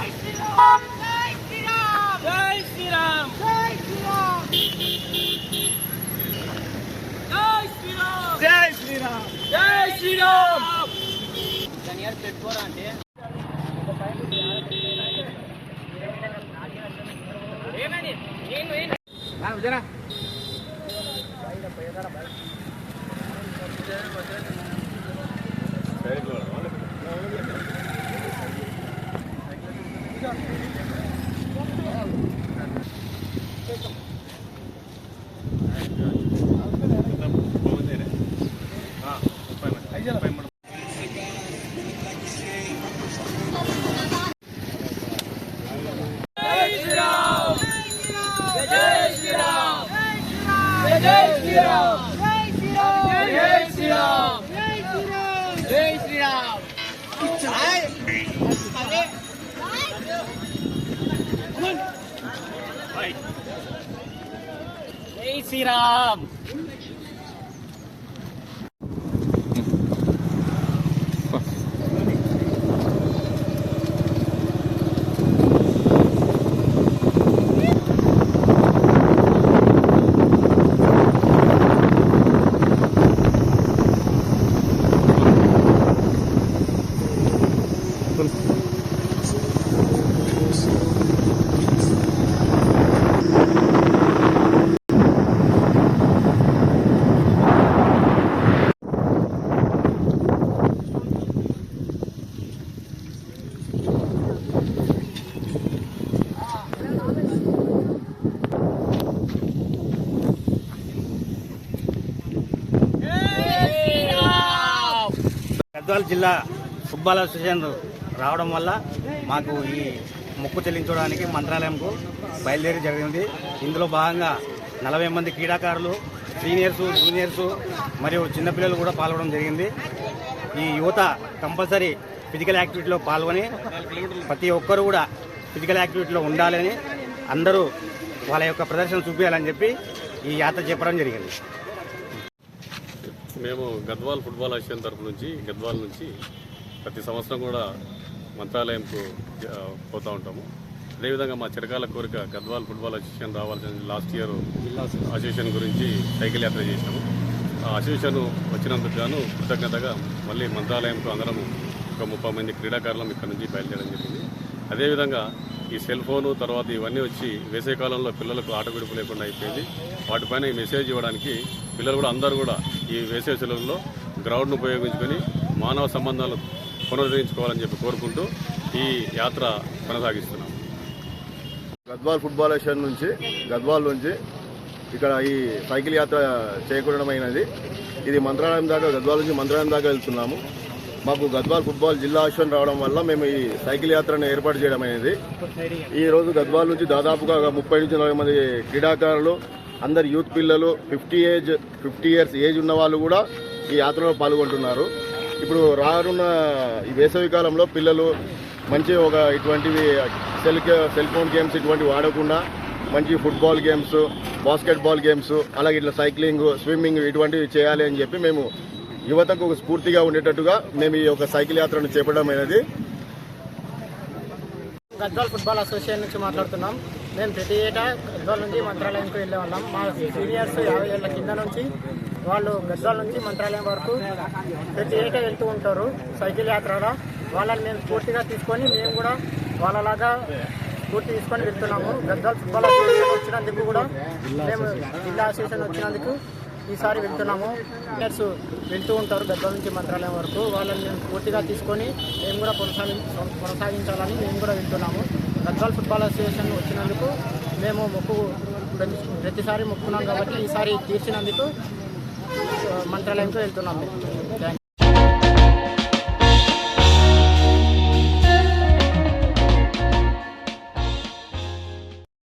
జై శ్రీరామ్ జై శ్రీరామ్ జై శ్రీరామ్ జై శ్రీరామ్ దాని ఏడు పెట్టుకోరా అంటే జరా श्रीराम जय श्रीराम గద్వాల జిల్లా ఫుట్బాల్ అసోసియేషన్ రావడం వల్ల మాకు ఈ మొక్కు చెల్లించడానికి మంత్రాలయంకు బయలుదేరి జరిగింది. ఇందులో భాగంగా నలభై మంది క్రీడాకారులు సీనియర్స్ జూనియర్స్ మరియు చిన్నపిల్లలు కూడా పాల్గొనడం జరిగింది. ఈ యువత కంపల్సరీ ఫిజికల్ యాక్టివిటీలో పాల్గొని ప్రతి ఒక్కరు కూడా ఫిజికల్ యాక్టివిటీలో ఉండాలని అందరూ వాళ్ళ యొక్క ప్రదర్శన చూపించాలని చెప్పి ఈ యాత్ర చెప్పడం జరిగింది. మేము గద్వాల్ ఫుట్బాల్ అసోసియేషన్ తరపు నుంచి గద్వాల్ నుంచి ప్రతి సంవత్సరం కూడా మంత్రాలయంకు పోతూ ఉంటాము. అదేవిధంగా మా చిరకాల కోరిక గద్వాల్ ఫుట్బాల్ అసోసియేషన్ రావాల్సిన లాస్ట్ ఇయర్ అసోసియేషన్ గురించి సైకిల్ యాత్ర చేసినాము ఆ అసోసియేషన్ వచ్చినందుకు గాను కృతజ్ఞతగా మళ్ళీ మంత్రాలయంకు అందరము ఒక ముప్పై మంది క్రీడాకారులం ఇక్కడ నుంచి బయలుదేరడం జరిగింది. అదేవిధంగా ఈ సెల్ ఫోను తర్వాత ఇవన్నీ వచ్చి వేసవి కాలంలో పిల్లలకు ఆట విడుపు లేకుండా అయిపోయింది. వాటిపైన ఈ మెసేజ్ ఇవ్వడానికి పిల్లలు కూడా అందరూ కూడా ఈ వేసవి సెలవుల్లో గ్రౌండ్ను ఉపయోగించుకొని మానవ సంబంధాలు పునరుద్ధరించుకోవాలని చెప్పి కోరుకుంటూ ఈ యాత్ర కొనసాగిస్తున్నాం. గద్వాల్ ఫుట్బాల్ అసోసియేషన్ నుంచి గద్వాల్ నుంచి ఇక్కడ ఈ సైకిల్ యాత్ర చేకూరడమైనది ఇది మంత్రాలయం దాకా గద్వాల్ నుంచి మంత్రాలయం దాకా వెళ్తున్నాము. మాకు గద్వాల్ ఫుట్బాల్ జిల్లా అసోసియేషన్ రావడం వల్ల మేము ఈ సైకిల్ యాత్రను ఏర్పాటు చేయడం అనేది ఈ రోజు గద్వాల్ నుంచి దాదాపుగా ముప్పై నుంచి నలభై మంది క్రీడాకారులు అందరు యూత్ పిల్లలు fifty age fifty years age ఉన్న వాళ్ళు కూడా ఈ యాత్రలో పాల్గొంటున్నారు. ఇప్పుడు రానున్న ఈ వేసవి కాలంలో పిల్లలు మంచి ఒక ఇటువంటివి సెల్ సెల్ ఫోన్ గేమ్స్ ఇటువంటివి వాడకుండా మంచి ఫుట్బాల్ గేమ్స్ బాస్కెట్బాల్ గేమ్స్ అలాగే ఇట్లా సైక్లింగ్ స్విమ్మింగ్ ఇటువంటివి చేయాలి అని చెప్పి మేము యువతకు ఒక స్ఫూర్తిగా ఉండేటట్టుగా మేము ఈ యొక్క సైకిల్ యాత్రను చేపట్టడం అనేది గద్వాల్ ఫుట్బాల్ అసోసియేషన్ నుంచి మాట్లాడుతున్నాం. మేము ప్రతి ఏటా గద్వాల నుంచి మంత్రాలయంకు వెళ్ళే వాళ్ళం. మా సీనియర్స్ యాభై ఏళ్ళ కింద నుంచి వాళ్ళు గద్వాల నుంచి మంత్రాలయం వరకు ప్రతి ఏటా వెళ్తూ ఉంటారు సైకిల్ యాత్రలో. వాళ్ళని మేము పూర్తిగా తీసుకొని మేము కూడా వాళ్ళలాగా పూర్తి తీసుకొని వెళ్తున్నాము. గద్వాల ఫుట్బాల్ అసోసియేషన్ వచ్చినందుకు కూడా మేము జిల్లా అసోసియేషన్ వచ్చినందుకు ఈసారి వెళ్తున్నాము. ప్లేయర్స్ వెళ్తూ ఉంటారు గద్వాల నుంచి మంత్రాలయం వరకు. వాళ్ళని మేము పూర్తిగా తీసుకొని మేము కూడా కొనసాగి కొనసాగించాలని మేము కూడా వెళ్తున్నాము. గద్వాల్ ఫుట్బాల్ అసోసియేషన్ వచ్చినందుకు మేము మొక్కు ప్రతి- ప్రతిసారి మొక్కున్నాం కాబట్టి ఈసారి తీర్చినందుకు ఆ, మంత్రాలయంకు వెళ్తున్నాము థ్యాంక్